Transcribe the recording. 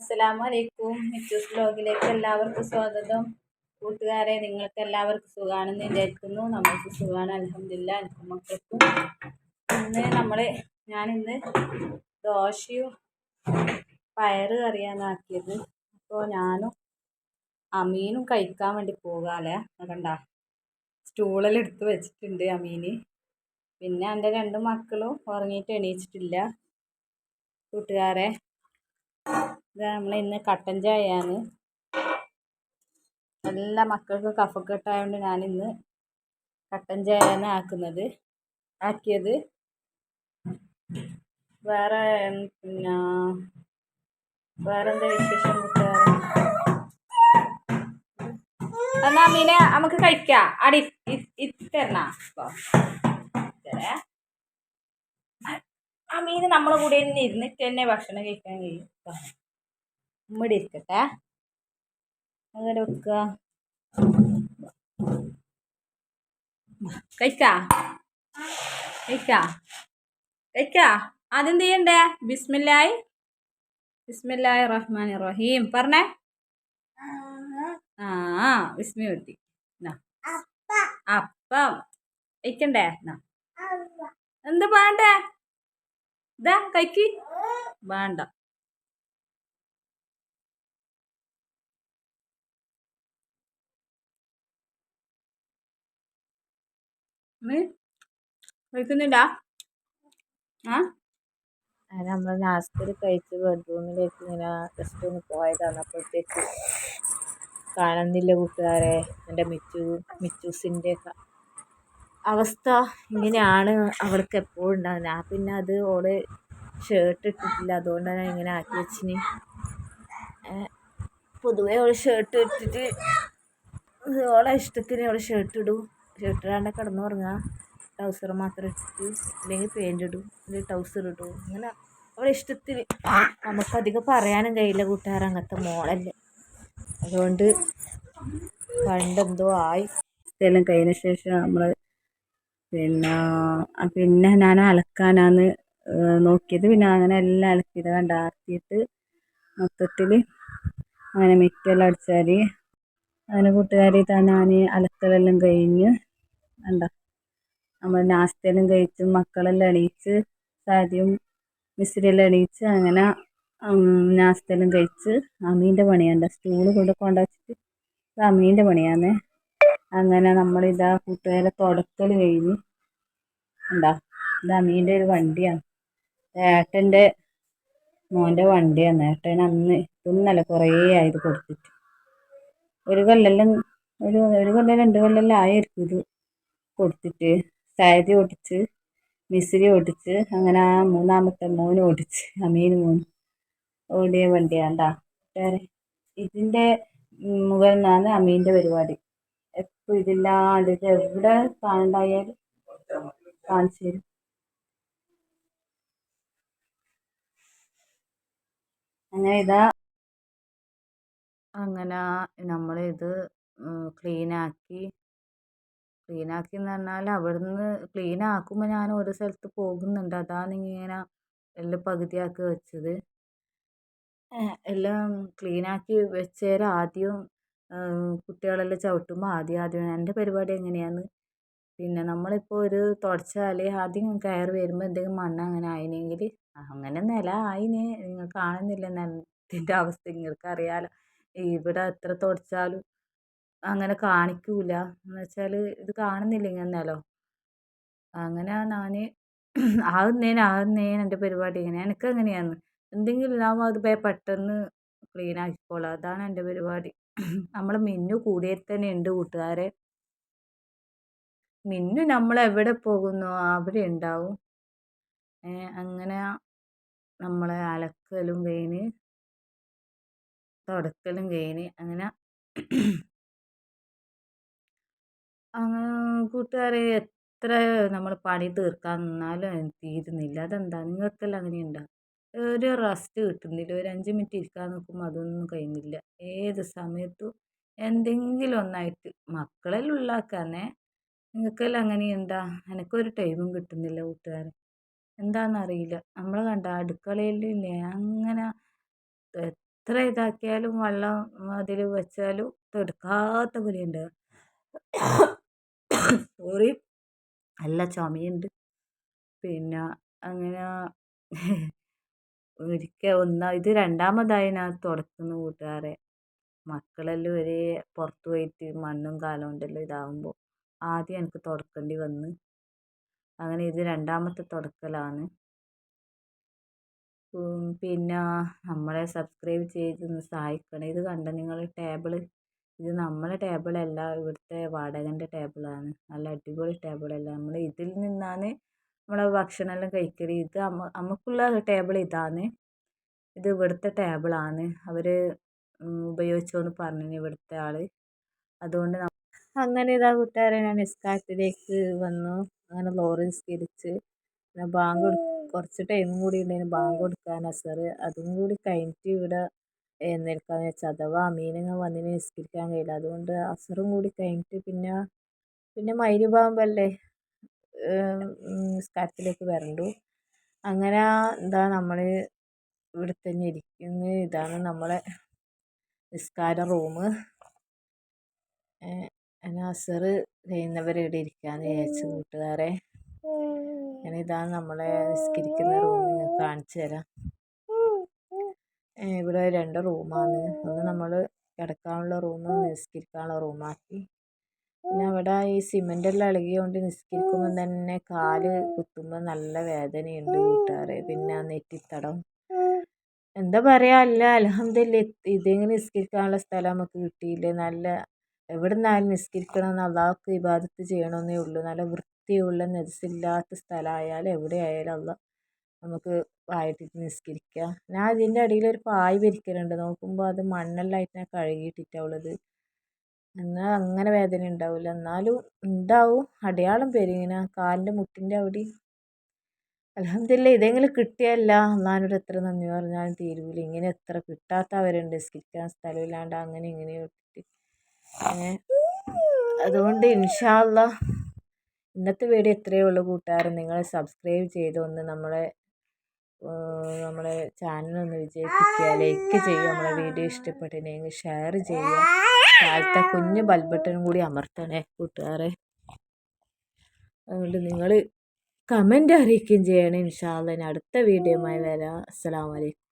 അസ്സലാമലൈക്കും. മിച്ചൂസ് ബ്ലോഗിലേക്ക് എല്ലാവർക്കും സ്വാഗതം. കൂട്ടുകാരെ നിങ്ങൾക്ക് എല്ലാവർക്കും സുഖമാണെന്ന് വിചാരിക്കുന്നു. നമ്മൾക്ക് സുഖമാണ് അലഹമില്ല എനിക്കും മക്കൾക്കും. ഇന്ന് നമ്മൾ ഞാനിന്ന് ദോശയും പയറ് കറിയാണ് ആക്കിയത്. അപ്പോൾ ഞാനും അമീനും കഴിക്കാൻ വേണ്ടി പോകാല്ലേ? കണ്ട സ്റ്റൂളിലെടുത്ത് വെച്ചിട്ടുണ്ട് അമീന്. പിന്നെ എന്റെ രണ്ട് മക്കളും ഉറങ്ങിയിട്ട് എണീച്ചിട്ടില്ല. കൂട്ടുകാരെ ഇത് നമ്മൾ ഇന്ന് കട്ടൻ ചായയാണ്. എല്ലാ മക്കൾക്കും കഫക്കെട്ടായതുകൊണ്ട് ഞാനിന്ന് കട്ടൻ ചായയാണ് ആക്കുന്നത്. ആക്കിയത്. വേറെ പിന്നെ വേറെ എന്താ വിശേഷം എന്നാ മീനെ നമുക്ക് കഴിക്കാം. അടി ഇത്തരണ. ആ മീൻ നമ്മളെ കൂടെ തന്നെ ഇരുന്നിട്ട് തന്നെ ഭക്ഷണം കഴിക്കാൻ കഴിയും. ഇവിടെ ഇരിക്കട്ടെ. അങ്ങനെ വെക്കുക കഴിക്കാ? കഴിക്കാ? കഴിക്കാ? ആദ്യം ചെയ്യണ്ടേ? ബിസ്മില്ലായി ബിസ്മില്ലാഹി റഹ്മാൻ റഹീം. പറഞ്ഞേ. ആ വിസ്മി കിട്ടി അപ്പം. കഴിക്കണ്ടേ? എന്ത് വേണ്ടേ ഇതാ കൈക്ക്. വേണ്ട. കഴിക്കുന്നില്ല? ആ? നമ്മൾ നാസ്തിൽ കഴിച്ച് ബെഡ്റൂമിലേക്ക് ഇങ്ങനെ ജസ്റ്റ് ഒന്ന് പോയതാണ് അപ്പോഴത്തേക്ക് കാണുന്നില്ല കൂട്ടുകാരെ. എന്റെ മിച്ചു മിച്ചൂസിന്റെ അവസ്ഥ ഇങ്ങനെയാണ് അവൾക്ക് എപ്പോഴും ഉണ്ടാകുന്നത് ഞാൻ പിന്നെ അത് ഓൾ ഷർട്ട് ഇട്ടിട്ടില്ല. അതുകൊണ്ടാണ് ഞാൻ ഇങ്ങനെ ആക്കി വെച്ചിന്. പൊതുവേ ഓൾ ഷർട്ട് ഇട്ടിട്ട് ഓളെ ഇഷ്ടത്തിന് ഓൾ ഷർട്ട് ഇടും. ഷർട്ട് ഇടാണ്ട് കിടന്നുറങ്ങുക ട്രൗസർ മാത്രം ഇട്ടിട്ട് അല്ലെങ്കിൽ പാന്റ് ഇടും. അല്ലെങ്കിൽ ട്രൗസർ ഇടും. അങ്ങനെ അവളെ ഇഷ്ടത്തിന്. നമുക്കധികം പറയാനും കഴിയില്ല കൂട്ടുകാർ അങ്ങനത്തെ മോളല്ലേ. അതുകൊണ്ട് പണ്ടെന്തോ ആയി. എല്ലാം കഴിഞ്ഞ ശേഷം നമ്മൾ പിന്നെ പിന്നെ ഞാൻ അലക്കാനാന്ന് നോക്കിയത്. പിന്നെ അങ്ങനെ എല്ലാം അലക്കിയത് കണ്ട ആക്കിയിട്ട് മൊത്തത്തിൽ അങ്ങനെ മിറ്റെല്ലാം അടിച്ചാൽ അങ്ങനെ കൂട്ടുകാരി ഞാൻ അലക്കലെല്ലാം കഴിഞ്ഞ് കണ്ട? നമ്മൾ നാസ്തയെല്ലാം കഴിച്ച് മക്കളെല്ലാം എണീച്ച് സാരിയും മിശ്രിയെല്ലാം എണീച്ച് അങ്ങനെ നാസ്തയെല്ലാം കഴിച്ച് അമീന്റെ പണിയാണ്ട സ്റ്റൂൾ കൊണ്ട് കൊണ്ടുവച്ചിട്ട് അമീന്റെ പണിയാണ് അങ്ങനെ നമ്മളിതാ കൂട്ടുകാരെ തുടക്കൽ കഴിഞ്ഞ് ഉണ്ടാ ഇത് അമീന്റെ ഒരു വണ്ടിയാണ്. ഏട്ടന്റെ മോന്റെ വണ്ടിയാണ്. ഏട്ടൻ അന്ന് ഇന്നലെ കുറേ ആയത് കൊടുത്തിട്ട്. ഒരു കൊല്ലെല്ലാം ഒരു ഒരു കൊല്ലം രണ്ട് കൊല്ലെല്ലാം ആയിരിക്കും ഇത് കൊടുത്തിട്ട്. സാരി ഓടിച്ച് മിസ്രി ഓടിച്ച് അങ്ങനെ ആ മൂന്നാമത്തെ മോൻ ഓടിച്ച് അമീൻ മോൻ ഓടിയ വണ്ടിയാണ്ടാ വേറെ ഇതിന്റെ മുകളിൽ നിന്നാണ് അമീന്റെ പരിപാടി. എപ്പോൾ ഇതില്ലാണ്ട് ഇത് എവിടെ കാണണ്ടായാലും കാണിച്ചു തരും അങ്ങനെ ഇതാ. അങ്ങനെ നമ്മളിത് ക്ലീനാക്കി ക്ലീനാക്കി. എന്ന് പറഞ്ഞാൽ അവിടുന്ന് ക്ലീൻ ആക്കുമ്പോൾ ഞാൻ ഒരു സ്ഥലത്ത് പോകുന്നുണ്ട്. അതാണ് ഇങ്ങനെ എല്ലാം പകുതിയാക്കി വെച്ചത്. എല്ലാം ക്ലീനാക്കി വെച്ചേരം ആദ്യം കുട്ടികളെല്ലാം ചവിട്ടുമ്പോൾ ആദ്യം ആദ്യം എന്റെ പരിപാടി എങ്ങനെയാണ് പിന്നെ നമ്മളിപ്പോൾ ഒരു തുടച്ചാൽ ആദ്യം കയർ വരുമ്പോൾ എന്തെങ്കിലും മണ്ണ് അങ്ങനെ ആയിനെങ്കിൽ അങ്ങനെ നില ആയിന്. നിങ്ങൾ കാണുന്നില്ല നിലത്തിന്റെ അവസ്ഥ നിങ്ങൾക്ക് അറിയാമല്ലോ ഇവിടെ എത്ര തുടച്ചാലും അങ്ങനെ കാണിക്കില്ല എന്ന് വെച്ചാൽ ഇത് കാണുന്നില്ല ഇങ്ങനെ നിലം. അങ്ങനെ ഞാൻ ആകുന്നേന് ആകുന്നേന് എന്റെ പരിപാടി ഇങ്ങനെ എനിക്ക് അങ്ങനെയാണ് എന്തെങ്കിലും ഉണ്ടാകുമ്പോൾ അത് പെട്ടെന്ന് ക്ലീൻ ആക്കിക്കോളാം. അതാണ് എന്റെ പരിപാടി. നമ്മൾ മിന്നു കൂടെ തന്നെ ഉണ്ട് കൂട്ടുകാരെ. മിന്നു നമ്മൾ എവിടെ പോകുന്നോ? അവിടെ ഉണ്ടാവും അങ്ങനെ നമ്മളെ അലക്കലും കഴിഞ്ഞ് തുടക്കലും കഴിഞ്ഞ് അങ്ങനെ അങ്ങനെ കൂട്ടുകാരെ എത്ര നമ്മൾ പണി തീർക്കാൻ നിന്നാലും തീരുന്നില്ല. അതെന്താ? നിങ്ങൾക്കെല്ലാം അങ്ങനെയുണ്ടോ? ഒരു റസ്റ്റ് കിട്ടുന്നില്ല. ഒരു അഞ്ച് മിനിറ്റ് ഇരിക്കാൻ നോക്കുമ്പോൾ അതൊന്നും കഴിയുന്നില്ല. ഏത് സമയത്തും എന്തെങ്കിലും ഒന്നായിട്ട് മക്കളെല്ലാം ഉള്ളാക്കാന്നെ നിങ്ങൾക്കെല്ലാം അങ്ങനെയുണ്ടാ? എനിക്കൊരു ടൈമും കിട്ടുന്നില്ല കൂട്ടുകാരെ. എന്താണെന്നറിയില്ല നമ്മൾ കണ്ട അടുക്കളയിലില്ലേ അങ്ങനെ എത്ര ഇതാക്കിയാലും വെള്ളം അതിൽ വെച്ചാലും തെടുക്കാത്ത പോലെയുണ്ട്. സോറി. നല്ല ചുമയുണ്ട്. പിന്നെ അങ്ങനെ ഒരിക്കൽ ഒന്നാ ഇത് രണ്ടാമതായി ഞാൻ തുടക്കുന്ന കൂട്ടുകാരെ മക്കളെല്ലാം ഒരേ പുറത്ത് പോയിട്ട് മണ്ണും കാലം കൊണ്ടെല്ലാം ഇതാകുമ്പോൾ ആദ്യം എനിക്ക് തുടക്കേണ്ടി വന്ന്. അങ്ങനെ ഇത് രണ്ടാമത്തെ തുടക്കലാണ്. പിന്നെ നമ്മളെ സബ്സ്ക്രൈബ് ചെയ്ത് സഹായിക്കണം. ഇത് കണ്ട നിങ്ങൾ ടേബിൾ ഇത് നമ്മളെ ടേബിളല്ല ഇവിടുത്തെ വാടകന്റെ ടേബിളാണ്. നല്ല അടിപൊളി ടേബിളല്ല. നമ്മൾ ഇതിൽ നിന്നാണ് നമ്മളെ ഭക്ഷണമെല്ലാം കഴിക്കൽ ഇത് നമുക്കുള്ള ടേബിൾ ഇതാണ്. ഇത് ഇവിടുത്തെ ടേബിളാണ് അവർ ഉപയോഗിച്ചോന്ന് പറഞ്ഞു ഇവിടുത്തെ ആൾ അതുകൊണ്ട് അങ്ങനെ ഇതാ കൂട്ടുകാരെ ഞാൻ നിസ്കാരത്തിലേക്ക് വന്നു. അങ്ങനെ ലോറി നിസ്കരിച്ച്. പിന്നെ ബാങ്ക് കുറച്ച് ടൈം കൂടി ഉണ്ടായിരുന്നു ബാങ്ക് കൊടുക്കാൻ അസർ അതും കൂടി കഴിഞ്ഞിട്ട് ഇവിടെ എന്നേൽക്കാന്ന് വെച്ചാൽ അഥവാ അമീനങ്ങൾ വന്നിന് നിസ്കരിക്കാൻ കഴിയില്ല. അതുകൊണ്ട് അസറും കൂടി കഴിഞ്ഞിട്ട് പിന്നെ പിന്നെ മഗ്‌രിബാകുമ്പോൾ അല്ലേ? നിസ്കാരത്തിലേക്ക് വരണ്ടു. അങ്ങനെ എന്താ നമ്മൾ ഇവിടെ തന്നെ ഇരിക്കുന്ന ഇതാണ് നമ്മളെ നിസ്കാര റൂം അസർ കഴിയുന്നവരെ ഇവിടെ ഇരിക്കാമെന്ന് വിചാരിച്ചു കൂട്ടുകാരെ. അങ്ങനെ ഇതാണ് നമ്മളെ നിസ്കരിക്കുന്ന റൂം കാണിച്ചു തരാം. ഇവിടെ രണ്ട് റൂമാണ്. ഒന്ന് നമ്മൾ കിടക്കാനുള്ള റൂം നിസ്കരിക്കാനുള്ള റൂമാക്കി. പിന്നെ അവിടെ ഈ സിമെന്റെല്ലാം ഇളകിയതുകൊണ്ട് നിസ്കരിക്കുമ്പോൾ തന്നെ കാൽ കുത്തുമ്പോൾ നല്ല വേദനയുണ്ട് കൂട്ടുകാരെ. പിന്നെ നെറ്റിത്തടം. എന്താ പറയുക അല്ല അൽഹംദുലില്ല ഇതെങ്ങനെ നിസ്കരിക്കാനുള്ള സ്ഥലം നമുക്ക് കിട്ടിയില്ലേ? നല്ല എവിടെ നിന്നായാലും നിസ്കരിക്കണം അള്ളാഹ്ക്ക് ഇബാദത്ത് ചെയ്യണമെന്നേ ഉള്ളൂ. നല്ല വൃത്തിയുള്ള നെസില്ലാത്ത സ്ഥലമായാലും എവിടെ ആയാലും അള്ളാഹ് നമുക്ക് വായിട്ടിട്ട് നിസ്കരിക്കുക ഞാൻ ഇതിന്റെ അടിയിൽ ഒരു പായ് വിരിക്കലുണ്ട് നോക്കുമ്പോൾ അത് മണ്ണെല്ലാം ആയിട്ട് ഞാൻ കഴുകിയിട്ടിട്ടാണ് ഉള്ളത്. എന്നാൽ അങ്ങനെ വേദന ഉണ്ടാവില്ല എന്നാലും ഉണ്ടാവും. അടയാളം വരും ഇങ്ങനെ കാലിന്റെ മുട്ടിന്റെ അവിടെ. അൽഹംദുലില്ല ഇതെങ്കിലും കിട്ടിയല്ല. അള്ളാഹിനോട് എത്ര നന്ദി പറഞ്ഞാലും തീരൂല. ഇങ്ങനെ എത്ര കിട്ടാത്തവരുണ്ട്. നിസ്കരിക്കാൻ സ്ഥലമില്ലാണ്ട് അങ്ങനെ ഇങ്ങനെ ഇട്ടിട്ട്. അതുകൊണ്ട് ഇൻഷാ ഇന്നത്തെ വീഡിയോ ഇത്രയേ ഉള്ളൂ കൂട്ടുകാരൻ നിങ്ങൾ സബ്സ്ക്രൈബ് ചെയ്ത് ഒന്ന് നമ്മളെ നമ്മളെ ചാനലൊന്ന് വിജയിപ്പിക്കുക. ലൈക്ക് ചെയ്യുക. നമ്മളെ വീഡിയോ ഇഷ്ടപ്പെട്ടിട്ടുണ്ടെങ്കിൽ ഷെയർ ചെയ്യുക. താഴത്തെ കുഞ്ഞ് ബൽബട്ടനും കൂടി അമർത്തണേ കൂട്ടുകാരെ. അതുകൊണ്ട് നിങ്ങൾ കമന്റ് അറിയിക്കുകയും ചെയ്യണേ ഇൻഷാല്ല അടുത്ത വീഡിയോയുമായി വരാം. അസ്സലാമു അലൈക്കും.